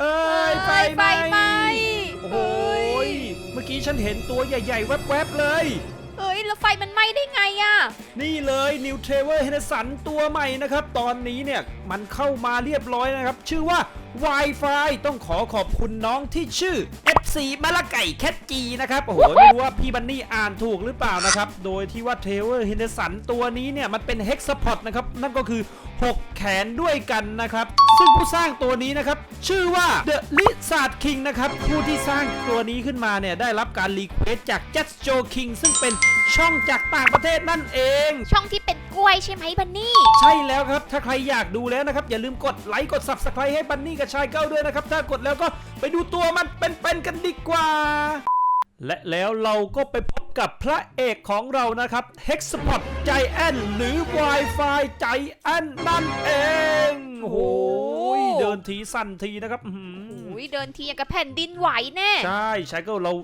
เอ้ยไฟเอ้ยไหไฟม้ไหม้โอ้โหยเมื่อกี้ฉันเห็นตัวใหญ่ ๆ แวบๆเลยเฮ้ยแล้วไฟมันไหม้ได้ไงอะนี่เลยนิวเทเวอร์เฮนสันตัวใหม่นะครับ ตอนนี้เนี่ยมันเข้ามาเรียบร้อยนะครับ ชื่อว่า Wi-Fi ต้องขอขอบคุณน้องที่ชื่อ FC มะละไก่แคทจีนะครับโอ้โหไม่รู้ว่าพี่บันนี่อ่านถูกหรือเปล่านะครับ โดยที่ว่าเทเวอร์เฮนสันตัวนี้เนี่ยมันเป็นเฮกซ์พอตนะครับ นั่นก็คือ 6 แขนด้วยกันนะครับ ซึ่งผู้สร้างตัวนี้นะครับ ชื่อว่า The Lizard King นะครับ ผู้ที่สร้างตัวนี้ขึ้นมาเนี่ย ได้รับการรีเควสจาก Just Joe King ซึ่งเป็นช่องจากต่างประเทศนั่นเอง ช่องที่เป็นกล้วยใช่ไหมบันนี่ ใช่แล้วครับ ถ้าใครอยากดูแล้วนะครับ อย่าลืมกดไลค์กด Subscribe ให้บันนี่กับชายเก้าด้วยนะครับ ถ้ากดแล้วก็ไปดูตัวมันเป็นๆกันดีกว่า และแล้วเราก็ไปพบกับพระเอกของเรานะครับ Hexpot Giant หรือ Wi-Fi Giant นั่นเอง โอ้โหเดินทีสั่นทีนะครับอื้อหือโอ้ยเดินทีอย่างกับแผ่นดินไหวแน่ ใช่ชายเก้าเรา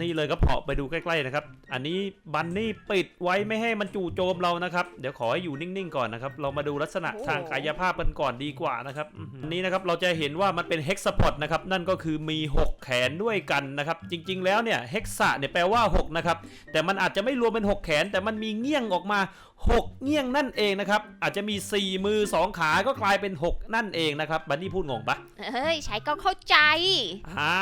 นี่เลยก็เพาะไปดูใกล้ๆนะครับอันนี้บันนี่ปิดไว้ไม่ให้มันจู่โจมเรานะครับ เดี๋ยวขอให้อยู่นิ่งๆก่อนนะครับ เรามาดูลักษณะโอ้ทางกายภาพกันก่อนดีกว่านะครับอื้อหืออันนี้นะครับเราจะเห็นว่ามันเป็นเฮกซ p พอ t นะครับ นั่นก็คือมี 6 แขนด้วยกันนะครับ จริง ๆ แล้วเนี่ยเฮกซาเนี่ยแปลว่า 6 นะครับ แต่มันอาจจะไม่รวมเป็น 6 แขน แต่มันมีเงี้ยงออกมา 6 เงี้ยงนั่นเองนะครับ อาจจะมี 4 มือ 2 ขาก็กลายเป็น 6 นั่นเองนะครับ บันนี่พูดงงปะเฮ้ยใช้ก็เข้าใจ อ่า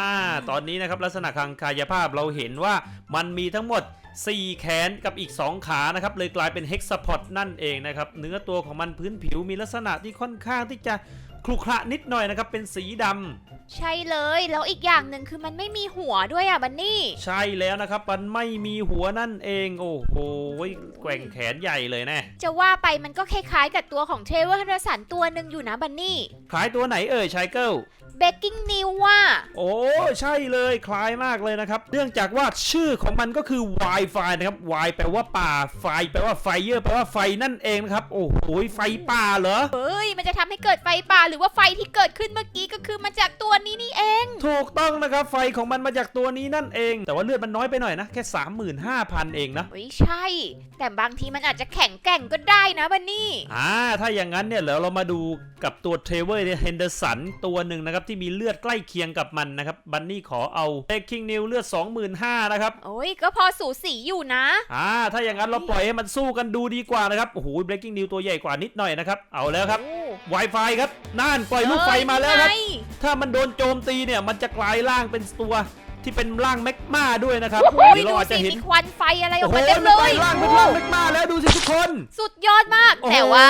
ตอนนี้นะครับลักษณะทางกายภาพเราเห็นว่ามันมีทั้งหมด4 แขนกับอีก 2 ขานะครับเลยกลายเป็นเฮกซ p พอ t นั่นเองนะครับเนื้อตัวของมันพื้นผิวมีลักษณะที่ค่อนข้างที่จะคลุขระนิดหน่อยนะครับเป็นสีดำใช่เลยแล้วอีกอย่างหนึ่งคือมันไม่มีหัวด้วยอะบันนี่ ใช่แล้วนะครับ มันไม่มีหัวนั่นเอง โอ้โหแกว่งแขนใหญ่เลยแนะจะว่าไปมันก็คล้ายๆกับตัวของเทเวอร์ฮันสันตัวหนึ่งอยู่นะบันนี่ คล้ายตัวไหนเอ่ยชายเกิลเบกกิ้งนิวว่า โอ้ใช่เลยคล้ายมากเลยนะครับ เนื่องจากว่าชื่อของมันก็คือ Wi-Fi นะครับ Wi แปลว่าป่าไฟ แปลว่าไฟเยอร์แปลว่าไฟนั่นเองนะครับ โอ้โหไฟป่าเหรอเฮ้ย มันจะทำให้เกิดไฟป่าหรือว่าไฟที่เกิดขึ้นเมื่อกี้ก็คือมาจากตัวนี้นี่เอง ถูกต้องนะครับ ไฟของมันมาจากตัวนี้นั่นเอง แต่ว่าเลือดมันน้อยไปหน่อยนะ แค่ 35,000 เองนะ เฮ้ย ใช่ แต่บางทีมันอาจจะแข็งแกร่งก็ได้นะบันนี่อ่าถ้าอย่างนั้นเนี่ยเดี๋ยวเรามาดูกับตัวเทเวอร์เฮนเดอร์สันตัวหนึ่งนะครับที่มีเลือดใกล้เคียงกับมันนะครับบันนี่ขอเอาเ e กคิงนิวเลือด 25,000นะครับโอ้ยก็พอสูสีอยู่นะอ่าถ้าอย่างนั้นเราปล่อยให้มันสู้กันดูดีกว่านะครับโอ้โห breaking news ตัวใหญ่กว่านิดหน่อยนะครับเอาแล้วครับโอ้ Wi-Fi ครับน่านปล่อยลูกไฟมาแล้วครับเอ้ยถ้ามันโดนโจมตีเนี่ยมันจะกลายร่างเป็นตัว ที่เป็นร่างแมกมาด้วยนะครับไงโอ้ยเดี๋ยวดูเราอาจสิจะเห็นมีควันไฟอะไรอโอ้อกโหมาเต็มมันเลกลายยร่างเป็นร่างแมกมาแล้วดูสิทุกคน สุดยอดมากโอ้โหแต่ว่า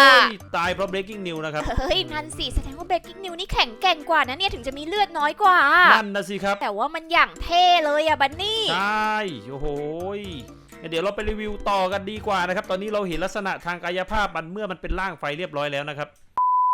ตายเพราะ breaking news นะครับเฮ้ยนั่นสิแสดงว่าเบกกิ้งนิวนี่แข็งแกร่งกว่านะเนี่ยถึงจะมีเลือดน้อยกว่านั่นนะสิครับ แต่ว่ามันอย่างเท่เลยอะบันนี่ใช่โอ้โหยเดี๋ยวเราไปรีวิวต่อกันดีกว่านะครับ ตอนนี้เราเห็นลักษณะทางกายภาพมันเมื่อมันเป็นร่างไฟเรียบร้อยแล้วนะครับ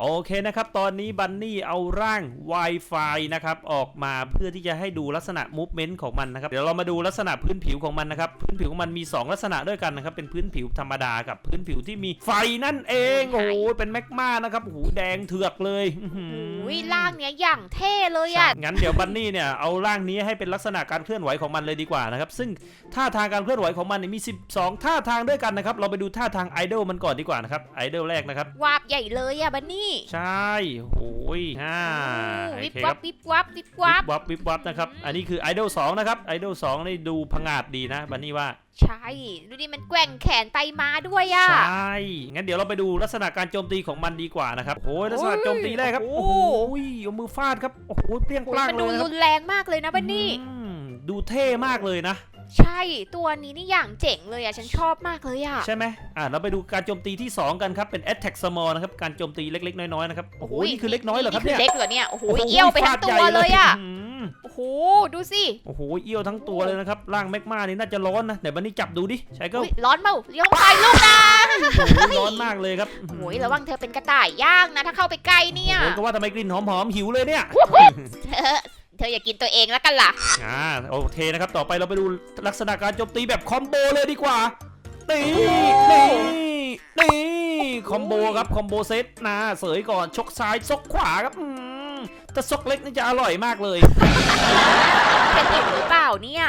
โอเคนะครับ ตอนนี้บันนี่เอาร่าง Wi-Fi นะครับ ออกมาเพื่อที่จะให้ดูลักษณะ movement ของมันนะครับ เดี๋ยวเรามาดูลักษณะพื้นผิวของมันนะครับ พื้นผิวของมันมี 2 ลักษณะด้วยกันนะครับ เป็นพื้นผิวธรรมดากับพื้นผิวที่มีไฟนั่นเอง โอ้โห เป็นแมกมานะครับโอ้โหแดงเถือกเลยอื้อหืออุ้ยร่างเนี้ยอย่างเท่เลยใช่อะงั้นเดี๋ยวบันนี่เนี่ยเอาร่างนี้ให้เป็นลักษณะการเคลื่อนไหวของมันเลยดีกว่านะครับ ซึ่งท่าทางการเคลื่อนไหวของมันเนี่ยมี 12 ท่าทางด้วยกันนะครับ เราไปดูท่าทางไอดอลมันก่อนดีกว่านะครับ ไอดอลแรกนะครับ วาบใหญ่เลยอะบันนี่ใช่โอ้ยฮ่าโอวิบเควัครับบวิบวับวิบวิวับบวับวิบวับนะครับ อันนี้คือไอดอล2นะครับไอดอล2นี่ดูผงาดดีนะบันนี่ว่า ใช่ ดูดิมันแกว่งแขนไปมาด้วยอะใช่ งั้นเดี๋ยวเราไปดูลักษณะการโจมตีของมันดีกว่านะครับโอ้ยลักษณะโจมตีแรกครับ โอ้โอ้โหโหเอามือฟาดครับ โอ้โหเปรี้ยงโอ้ปยร้างมันเลดูยนะครับรุนแรงมากเลยนะบันนี่อืมดูเท่มากเลยนะ ใช่ตัวนี้นี่อย่างเจ๋งเลยอะฉันชอบมากเลยอะใช่ไหมอ่าเราไปดูการโจมตีที่ 2 กันครับ เป็น attack small นะครับ การโจมตีเล็ก ๆ น้อย ๆ นะครับ โอ้โห นี่คือเล็กน้อยเหรอครับเนี่ยเล็กเหรอเนี่ย โอ้โหโอ้โหเอี้ยวไปทั้งตัวฟาดใหญ่เลยอะหืมโอ้โห ดูสิ โอ้โห เอี้ยวทั้งตัวเลยนะครับ ร่างแมกมานี่น่าจะร้อนนะไหนบันนี่จับดูดิใช่ก็อุ๊ยร้อนเปล่าเลี้ยวไปลูกนะร้อนมากเลยครับ โอ้ยระวังเธอเป็นกระต่ายย่างนะ ถ้าเข้าไปใกล้เนี่ยโอ้โหก็ว่าทำไมกลิ่นหอมๆหิวเลยเนี่ยเธอเธออย่ากินตัวเองแล้วกันล่ะ อ่าโอเคนะครับ ต่อไปเราไปดูลักษณะการโจมตีแบบคอมโบเลยดีกว่า นี่นี่นี่คอมโบครับคอมโบเซตนะเสยก่อนชกซ้ายชกขวาครับอืมถ้าชกเล็กนี่จะอร่อยมากเลยเธอหิวหรือเปล่าเนี่ย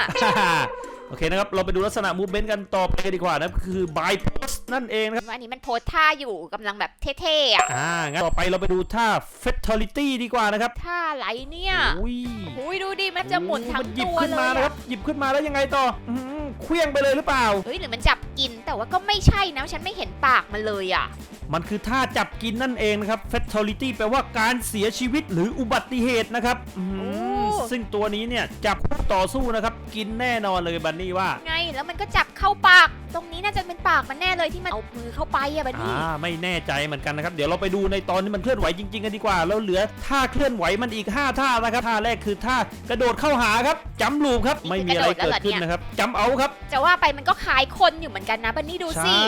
โอเคนะครับ เราไปดูลักษณะมูฟเมนต์กันต่อไปกันดีกว่านะคือ bypass นั่นเองนะครับว่าอันนี้มันโพสท่าอยู่กำลังแบบเท่ๆอะอ่างั้นต่อไปเราไปดูท่า fatality ดีกว่านะครับท่าอะไรเนี่ยอุ้ยโอ้ยดูดิมันจะหมุนทั้งหยิบตัวขึ้นเลมายนะครัอะบหยิบขึ้นมาแล้วยังไงต่ออื้อหือเคลี้ยงไปเลยหรือเปล่า เฮ้ยหรือมันจับกินแต่ว่าก็ไม่ใช่นะฉันไม่เห็นปากมันเลยอะ มันคือท่าจับกินนั่นเองนะครับ fatality แปลว่าการเสียชีวิตหรืออุบัติเหตุนะครับอื้อหือโอ้ ซึ่งตัวนี้เนี่ยจับคู่ต่อสู้นะครับ กินแน่นอนเลยบันนี่ว่า ไงแล้วมันก็จับเข้าปาก ตรงนี้น่าจะเป็นปากมันแน่เลยที่มันเอามือเข้าไปอะบันอ่านี่ไม่แน่ใจเหมือนกันนะครับ เดี๋ยวเราไปดูในตอนที่มันเคลื่อนไหวจริงๆกันดีกว่า แล้วเหลือท่าเคลื่อนไหวมันอีก 5 ท่านะครับท่าแรกคือท่ากระโดดเข้าหาครับจำลูปครับไม่มีอะไรเกิดขึ้นนะครับจำเอาครับจะว่าไปมันก็คล้ายคนอยู่เหมือนกันนะบันนี่ดูใชสิ่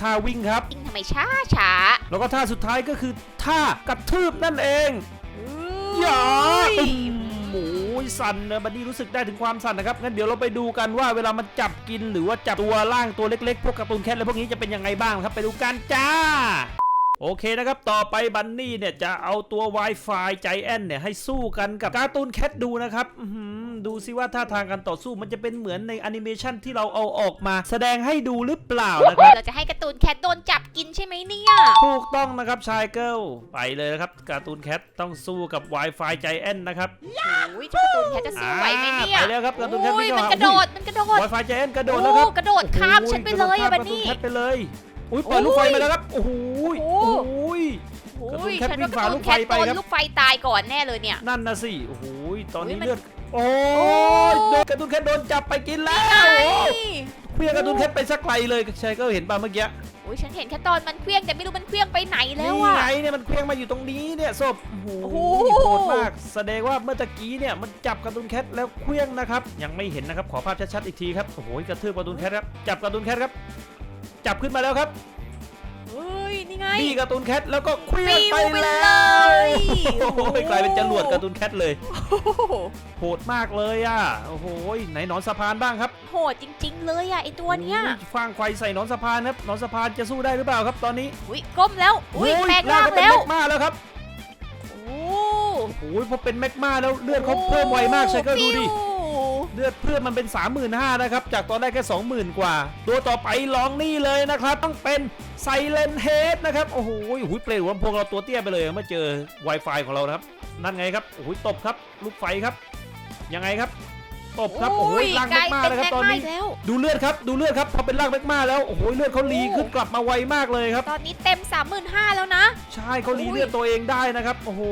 ท่าวิ่งครับวิ่งทำไมช้าช้าแล้วก็ท่าสุดท้ายก็คือท่ากระทืบนั่นเองๆอย่าอุ้อืยม หมูสั่นนะบัดดี้รู้สึกได้ถึงความสั่นนะครับงั้นเดี๋ยวเราไปดูกันว่าเวลามันจับกินหรือว่าจับตัวล่างตัวเล็กๆ พวกการ์ตูนแคทอะไรพวกนี้จะเป็นยังไงบ้างครับไปดูกันจ้าโอเคนะครับ ต่อไปบันนี่เนี่ยจะเอาตัว Wi-Fi ใจแอนเนี่ยให้สู้กันกับการ์ตูนแคทดูนะครับอื ดูซิว่าท่าทางการต่อสู้มันจะเป็นเหมือนในแอนิเมชันที่เราเอาออกมาแสดงให้ดูหรือเปล่านะครับ เราจะให้การ์ตูนแคทโดนจับกินใช่ไหมเนี่ย ถูกต้องนะครับชายเกิลไปเลยนะครับการ์ตูนแคทต้องสู้กับ Wi-Fi ใจแอนนะครับโอ้ยเจ้าการ์ตูนแคทจะสู้ไหวไหมเนี่ยอ่าไปแล้วครับการ์ตูนแคทโอ้ยวิ่งมันเข้าหากระโดด มันกระโดด Wi-Fi ใจแอนกระโดดแล้วครับโอ้กระโดดข้ามฉันไปเลยอะโโหบันนี่กระโดดข้ามการ์ตูนแคทไปเลยอุ้ยปล่อยลูกไฟมาแล้วครับโอ้โหโอ้โอ้โหโหโอ้การ์ตูนยแคทฉันวิ่ว่างการ์ตูนฝ่าลูกแคไฟทไปโดนครับ ลูกไฟตายก่อนแน่เลยเนี่ย นั่นนะสิโอ้โหตอนนี้อุ๊ยมัน เลือด โอ้ยโดนการ์ตูนแคทโดนจับไปกินแล้วไงโอ้เคลียร์การ์ตูนแคทไปสักไกลเลยชายเกิลเห็นป่ะเมื่อกี้โอ้ยฉันเห็นแค่ตอนมันเคลี้ยงแต่ไม่รู้มันเคลี้ยงไปไหนแล้วนี่อะไงเนี่ยมันเคลียงมาอยู่ตรงนี้เนี่ยศพโอ้โหโอ้โหโหดมาก แสดงว่าเมื่อตะกี้เนี่ยมันจับการ์ตูนแคทแล้วเคลียงนะครับ ยังไม่เห็นนะครับขอภาพชัดๆอีกทีครับโอ้โหกระทืบการ์ตูนแคทครับจับการ์ตูนแคทครับ จับขึ้นมาแล้วครับเฮ้ย นี่ไง นี่การ์ตูนแคทแล้วก็เคลียงไปปิวไปแล้เลวยโอ้โหกลายเป็นจรวดการ์ตูนแคทเลยโอ้โหโหดมากเลยอะโอ้โหไหนหนอนสะพานบ้างครับโหดจริง ๆ เลยอะไอตัวเนี้ยโอ้ยฟางไฟใส่หนอนสะพานครับหนอนสะพานจะสู้ได้หรือเปล่าครับตอนนี้อุ้ยก้มแล้วอุ้ยโแปลงร่างเป็นแล้วแมกมาแล้วครับโอ้โอ้โหพอเป็นแมกมาแล้วเลือดเขาเพิ่มไวมากใช่ก็ดูดิฟิว เลือดเพื่อนมันเป็น 35,000นะครับ จากตอนแรกแค่ 20,000 กว่า ตัวต่อไปลองนี่เลยนะครับ ต้องเป็นไซเลนเฮดนะครับ โอ้โหหุ้ยเปลวลำโพงเราตัวเตี้ยไปเลยเมื่อเจอ Wi-Fi ของเรานะครับ นั่นไงครับโอ้โหตบครับ ลูกไฟครับ ยังไงครับ ตบครับโอ้โหล่างกแมลายกมาเป็นเลยครับแมกตอนมานี้อีกแล้วดูเลือดครับดูเลือดครับพอเป็นร่างแมกมาแล้วโอ้โหเลือดเขารีขึ้นกลับมาไวมากเลยครับตอนนี้เต็ม 35,000 แล้วนะ ใช่เขารีอุ้ยเลือดตัวเองได้นะครับโอ้โห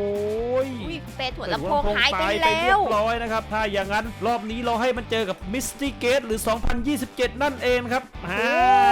อุ้ยเป็นหัวแต่ลำโพงหายไปตแล้เรีวยบร้อยนะครับถ้าอย่างนั้นรอบนี้เราให้มันเจอกับมิสติเกตหรือ 2027 นั่นเองครับอ่าเอา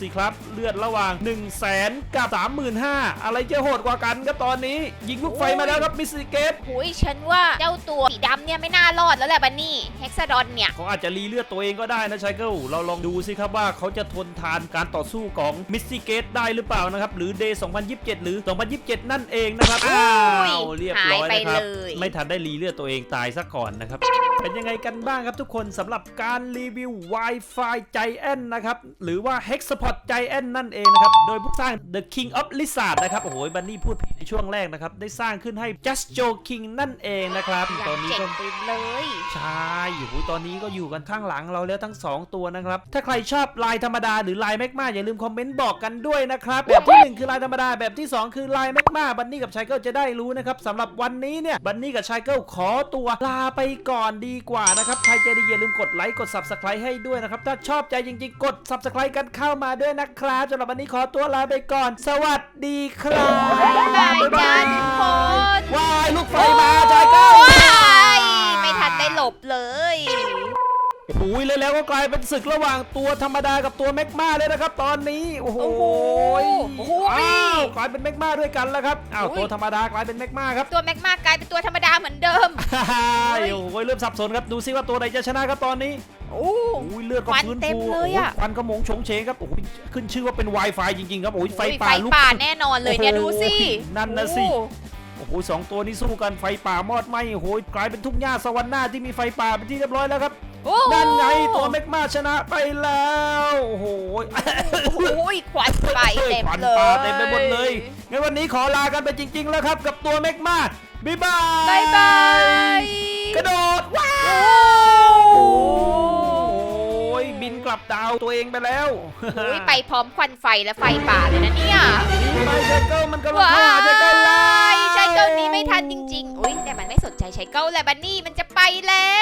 สิครับเลือดระหว่าง 1 0 0 0 0แสนกับ 35,000 อะไรจะโหดกว่ากันครับตอนนี้ ยิงลูกไฟมาแล้วครับมิสติเกตหุยฉันว่าเจ้าตัวสีดำเนี่ยไม่น่ารอดแล้วแหละบันนี่เฮกซาดอนเนี่ยเขาอาจจะรีเลือดตัวเองก็ได้นะชายเกิลเราลองดูสิครับว่าเขาจะทนทานการต่อสู้ของมิสติเกตได้หรือเปล่านะครับหรือ Day 2027 หรือ 2027 นั่นเองนะครับโอ้อ้ายวเรียบร้อยหายไปนะครับเลยไม่ทันได้รีเลือดตัวเองตายซะก่อนนะครับเป็นยังไงกันบ้างครับทุกคนสำหรับการรีวิว Wi-Fi Giant นะครับหรือว่า Hexapod Giant นั่นเองนะครับ โดยผู้สร้าง The King of Lizard นะครับ โอ้โห บันนี่พูดผิดในช่วงแรกนะครับ ได้สร้างขึ้นให้ Just Joe King นั่นเองนะครับอย่าตอนงนี้เจ๋ก็งไปเลย ใช่อยู่ตอนนี้ก็อยู่กันข้างหลังเราแล้วทั้ง 2 ตัวนะครับ ถ้าใครชอบลายธรรมดาหรือลายแมกมาอย่าลืมคอมเมนต์บอกกันด้วยนะครับ แบบที่ 1 คือลายธรรมดา แบบที่ 2 คือลายแมกมาบันนี่กับชายเกิลจะได้รู้นะครับสำหรับวันนี้เนี่ยบันนี่กับชายเกิลขอตัวลาไปก่อนดีกว่านะครับใครจะดีอย่าลืมกดไลค์กด subscribe ให้ด้วยนะครับถ้าชอบใจจริงๆ กด subscribe กันเข้ามาด้วยนะครับสำหรับวันนี้ขอตัวลาไปก่อน สวัสดีครับบ๊ายบายจ้าทุกคนว้ายลูกไฟมาชายเกิลว้ายไม่ทันได้หลบเลย โอ้โหแล้วแล้วก็กลายเป็นศึกระหว่างตัวธรรมดากับตัวแมกมาเลยนะครับตอนนี้โอ้โหโอ้โหโอ้โหอ้าวกลายเป็นแมกมาด้วยกันแล้วครับอ้าวอุ้ยตัวธรรมดากลายเป็นแมกมาครับตัวแมกมากลายเป็นตัวธรรมดาเหมือนเดิมฮ่าเฮ้ยโอ้โหเริ่มสับสนครับดูซิว่าตัวไหนจะชนะครับตอนนี้โอ้โอ้ยเลือดก็ควันฟื้นเต็มฟูเลยอะโโหควันกระหมงโฉงเฉงครับโอ้โหขึ้นชื่อว่าเป็น Wi-Fi จริงๆครับโอ้ยไฟโอ้ยป่าลุกป่าแน่นอนเลยเนี่ยโอ้ดูโหสินั่นน่ะสิโอ้โอ้โหสองตัวนี้สู้กันไฟป่ามอดไหมโอ้โหกลายเป็นทุ่งหญ้าสวรรค์หน้าที่มีไฟป่าเป็นที่เรียบร้อยแล้วครับ โอ้นั่นไงตัวแมกมาชนะไปแล้วโอ้โหโอ้โหควันไฟเต็มควันเลยปลาเต็มไปหมดเลยงั้นวันนี้ขอลากันไปจริง ๆ แล้วครับ กับตัวแมกมาบ๊ายบายบายบายกระโดดว้าวโอ้โอ้ยบินกลับดาวตัวเองไปแล้วอุ้ยไปพร้อมควันไฟและไฟป่าเลยนะเนี่ยไปไชเกิลมันกำลังว้าเข้าหาไชเกิลแล้วยใช้เกิลนี้ไม่ทันจริงๆอุ้ยแต่มันไม่สนใจใช้เกิลแหละบันนี่มันจะไปแล้